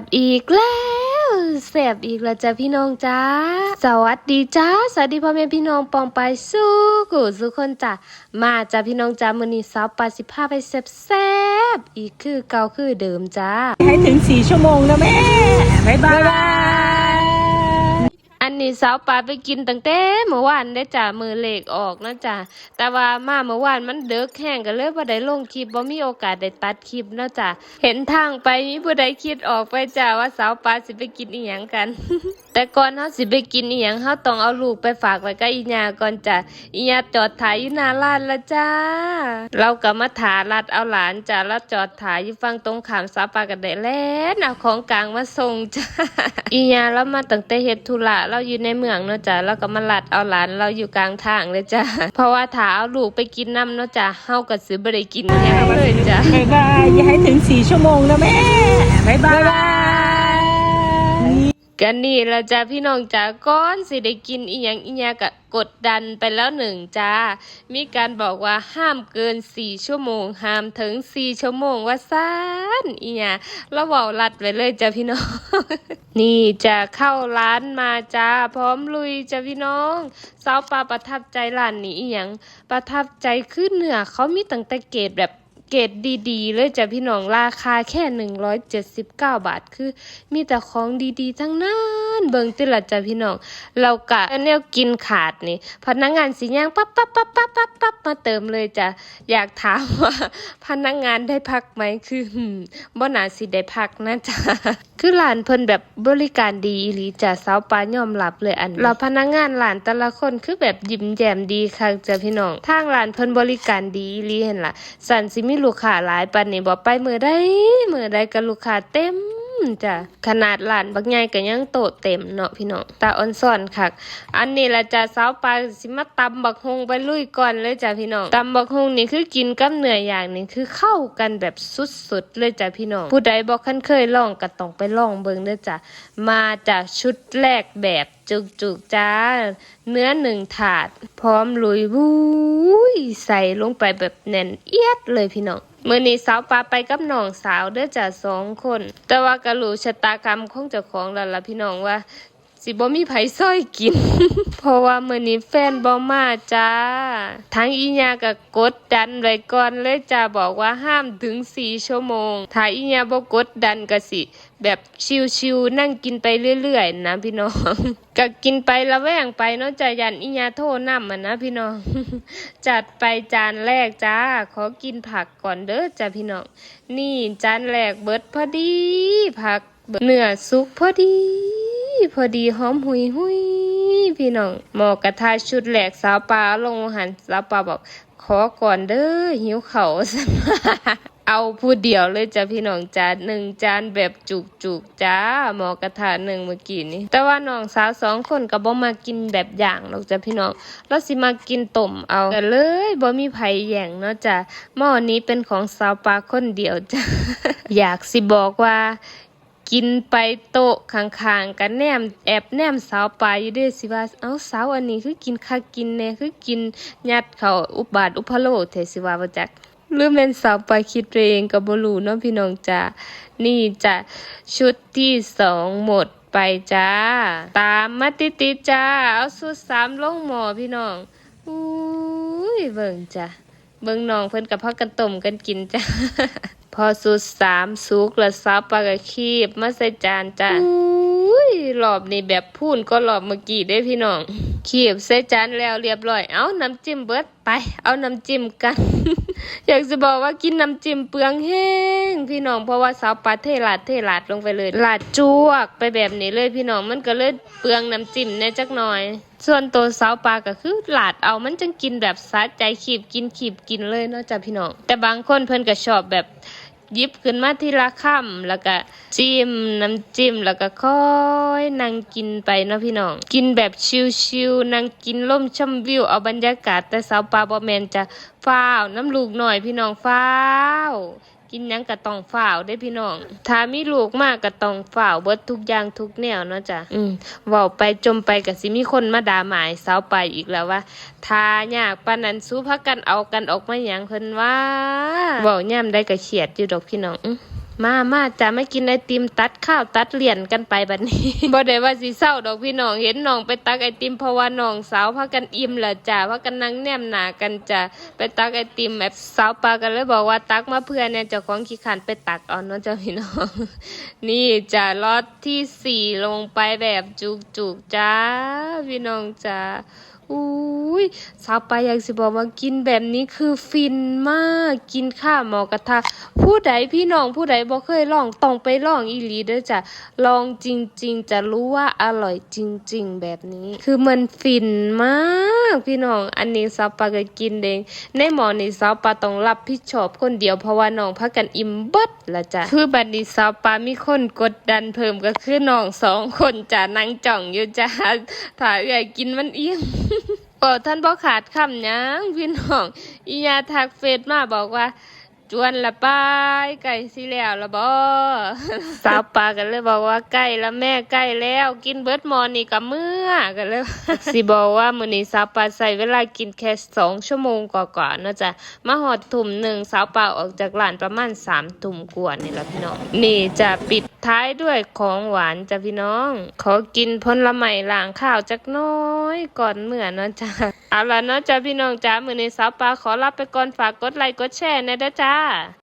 บอีกแล้วแสบอีกแล้วจ้ะพี่น้องจ้าสวัสดีจ้าสวัสดีพ่อแม่พี่น้องปองไปสู้กูสู้คนจ้ะมาจ้ะพี่น้องจ้ามื้อนี้สาวปาสิพาไปแซ่บแซบๆอีกคือเก่าคือเดิมจ้าให้ถึงสี่ชั่วโมงนะแม่บ๊ายบายอั นี่สาวปลาไปกินตั้งแต่เมื่อวานได้จ่ามือเหล็กออกนะจ่าแต่ว่ามาเมื่อวานมันเดือกแห้งก็เลยบ่ได้ลงคลิปบ่มีโอกาสได้ตัดคลิปนะจ่าเห็นทางไปมีผู้ใดคิดออกไปจ่าว่าสาวปลาสิไปกินอีหยังกันแต่ก่อนเฮาสิไปกินอีหยังเฮาต้องเอาลูกไปฝากไว้กับอีญาก่อนจ้ะอีญาจอดถ่ายอยู่หน้าร้านละจ้า เราก็มาถาลัดเอาหลานจ้ะแล้วจอดถ่ายอยู่ฝั่งตรงข้ามสาปาก็ได้แล่นเอาของกลางมาส่งจ้าอีญาเรามาตั้งแต่เฮ็ดธุระเราอยู่ในเมืองเนาะจ้ะเราก็มาลัดเอาหลานเราอยู่กลางทางเลยจ้ะเพราะว่าถ้าเอาลูกไปกินน้ำเนาะจ้ะเฮาก็สิบ่ได้กินหยังเลยจ้ะบ๊ายบายอย่าให้ถึงสี่ชั่วโมงนะแม่บ๊ายบาย กันนี่ละจ้าพี่น้องจ้าก้อนสิได้กินอีหยังอีหยังกะกดดันไปแล้วหนึ่งจ้า มีการบอกว่าห้ามเกินสี่ชั่วโมง ห้ามถึงสี่ชั่วโมงว่าซ่านอีหยังเราเว้ารัดไว้เลยจ้าพี่น้อง นี่จะเข้าร้านมาจ้า พร้อมลุยจ้าพี่น้องสาวปลาประทับใจร้านนี้อีหยังประทับใจขึ้นเหนือเขามีตั้งแต่เกรดแบบ เกรดดีๆ เลยจ้ะพี่น้องราคาแค่179บาทคือ มีแต่ของดีๆ ทั้งนั้นเบิ่งติละจ้ะพี่น้องเรากะแนวกินขาดนี่พนักงานสิย่างปั๊บปั๊บปั๊บปั๊บปั๊บปั๊บมาเติมเลยจ้ะอยากถามว่าพนักงานได้พักไหมคือบ่น่าสิได้พักนะจ๊ะคือร้านเพิ่นแบบบริการดีอีหลีจ้ะสาวปานยอมรับเลยอันเราพนักงานร้านแต่ละคนคือแบบยิ้มแย้มดีคักจ้ะพี่น้องทางร้านเพิ่นบริการดีอีหลีเห็นล่ะสันสิมีลูกค้าหลายปันนี้บอกไปมือไดมือไดก็ลูกค้าเต็ม จ้ะขนาดร้านบักใหญ่ก็ยังโตเต็มเนาะพี่น้องตาออนซ่อนคักอันนี้ละจ้ะสาวปลาสิมาตำบักฮงไปลุยก่อนเลยจ้ะพี่น้องตำบักฮงนี่คือกินกับเนื้ออย่างนี่คือเข้ากันแบบสุดๆเลยจ้ะพี่น้องผู้ใดบ่คันเคยลองก็ต้องไปลองเบิ่งเด้อจ้ะมาจากชุดแรกแบบจุกๆจ้า เนื้อหนึ่งถาด พร้อมลุยวุ้ยใส่ลงไปแบบแน่นเอียดเลยพี่น้อง มื่อนี้สาวปลาไปกับน้องสาวเด้อจ้ะสองคน แต่ว่ากะรู้ชะตากรรมของเจ้าของแล้วล่ะพี่น้องว่า สิบ่มีไผซ้อยกิน เพราะว่ามื้อนี้แฟนบ่มาจ้า ทั้งอีญาก็กดดันไว้ก่อนเลยจ้าบอกว่าห้ามถึง4ชั่วโมง ถ้าอีญาบ่กดดันก็สิ แบบชิวๆนั่งกินไปเรื่อยๆนะพี่น้อง ก็กินไประแวงไปเนาะจ้ายันอีญาโทรนำอะนะพี่น้อง จัดไปจานแรกจ้า ขอกินผักก่อนเด้อจ้าพี่น้อง นี่จานแรกเบิดพอดี ผักเบิดเนื้อสุกพอดี พอดีหอมหุยหุยพี่น้องหมอกระทะชุดแหลกสาวปลาลงหันสาวปลาบอก ขอก่อนเด้อหิวเขาสันเอาผู้เดียวเลยจ้ะพี่น้องจานหนึ่งจานแบบจุกจุกจ้าหมอกระทะหนึ่งเมื่อกี้นี้ แต่ว่าน้องสาวสองคนก็บ่มากินแบบอย่างหรอกจ้ะพี่น้องแล้วสิมากินต้มเอากันเลยบ่มีไผแย่งเนาะจ้ะหม้อนี้เป็นของสาวปลาคนเดียวจ้ะอยากสิบอกว่า กินไปโต๊ะข้างๆกันแนมแอบแนมสาวปลายอยู่เด้วยสิว่าเอ้าสาวอันนี้คือกินคักกินแน่คือกินยัดเขาอุบาทอุพโลเทสิว่าบ่จักหรือแม่นสาวปลาคิดเองก็บ่รู้เนาะพี่น้องจ้านี่จ้ะชุดที่สองหมดไปจ้า ตามมาติดๆจ้า เอาสุดสามลงหมอพี่น้องอุ้ยเบิ่งจ้ะ เบิ้งน้องเพิ่นกับพ่อกันต้มกันกินจ้ะพอสุดสามสุกแล้วซับปลากระคีบมาใส่จานจ้ะอุ้ย รอบนี้แบบพูนก็รอบเมื่อกี้ได้พี่น้องคีบใส่จานแล้วเรียบร้อย เอาน้ำจิ้มเบิดไป เอาน้ำจิ้มกัน อยากจะบอกว่ากินน้ำจิ้มเปลืองแห้งพี่น้องเพราะว่าสาวปลาเทลาดเทลาดลงไปเลยลาดจวกไปแบบนี้เลยพี่น้องมันก็เลยเปลืองน้ำจิ้มแน่จักหน่อย ส่วนตัวสาวปลาก็คือหลาดเอามันจังกินแบบสะใจขีบกินขีบกินเลยเนาะจ้ะพี่น้อง แต่บางคนเพิ่นก็ชอบแบบ ยิบขึ้นมาทีละคำแล้วก็จิ้มน้ำจิ้มแล้วก็ค่อยนั่งกินไปเนาะพี่น้อง กินแบบชิวๆนั่งกินล่มชมวิวเอาบรรยากาศแต่สาวปลาบอแมนจะฟ้าวน้ำลูกหน่อยพี่น้องฟ้าว กินยังกะต้องฝ่าวได้พี่น้องถ้ามีลูกมากกะต้องฝ่าวเบิดทุกอย่างทุกแนวเนาะจ้ะอืมเว้าไปจมไปกะสิมีคนมาด่าหมายสาวไปอีกแล้วว่าทายากปานนั้นสู้พักกันเอากันออกมาหยังเพิ่นว่าเว้าย่ำได้ก็เขียดอยู่ดอกพี่น้องอื มามาจะไม่กินไอติมตัดข้าวตัดเหรียญกันไปบัดนี้บ่ได้ว่าสิเศร้าดอกพี่น้องเห็นน้องไปตักไอติมเพราะว่าน้องสาวพากันอิ่มและจ้าพากันนั่งแนมหนากันจ้ะไปตักไอติมแบบสาวปลากันเลยบอกว่าตักมาเพื่อนเนี่ยเจ้าของขี้ขันไปตักเอาเนาะเจ้าพี่น้อง นี่จ้ะรอดที่สี่ลงไปแบบจุกๆจ้าพี่น้องจ้า อุ้ยสาวไปาอยากสิบอกว่ากินแบบนี้คือฟินมากกินข้าวหมอกระทะ ผู้ใดพี่น้องผู้ใดบ่เคยลองต้องไปลองอีหลีเด้อจ้ะลองจริง ๆ จะรู้ว่าอร่อยจริง ๆ แบบนี้ คือมันฟินมากพี่น้องอันนี้สาวปาก็กินเองในหมอนี่สาวปาต้องรับผิดชอบคนเดียวเพราะว่าน้องพักกันอิ่มเบิดละจ้ะคือบัดนี้สาวปามีคนกดดันเพิ่มก็คือน้องสองคนจ้ะนั่งจ่องอยู่จ้ะถ้าเอื้อยกินมันเอี่ยม เปิดท่านบ่ขาดคำหยังพี่น้องอียาทักเฟซมาบอกว่า จวนละไปไก่สิแล้วละบ่สาวปากันเลยบอกว่าใกล้ล้วแม่ใกล้แล้ว กินเบิร์ดมอนี่กับเมื่อกันเลยสิบอกว่ามื้อนี้สาวปาใส่เวลากินแค่สองชั่วโมงกว่าๆเนาะจ้ะมาหอดทุ่มหนึ่งสาวปาออกจากร้านประมาณสามทุ่มกว่านี่ละพี่น้องนี่จะปิดท้ายด้วยของหวานจ้ะพี่น้อง ขอกินผลไม้ล้างข้าวจักน้อยก่อนเมื่อเนาะจ้ะเอาละเนาะจ้ะพี่น้องจ้ามื้อนี้สาวปาขอลาไปก่อนฝากกดไลค์กดแชร์นะเด้อจ้า yeah.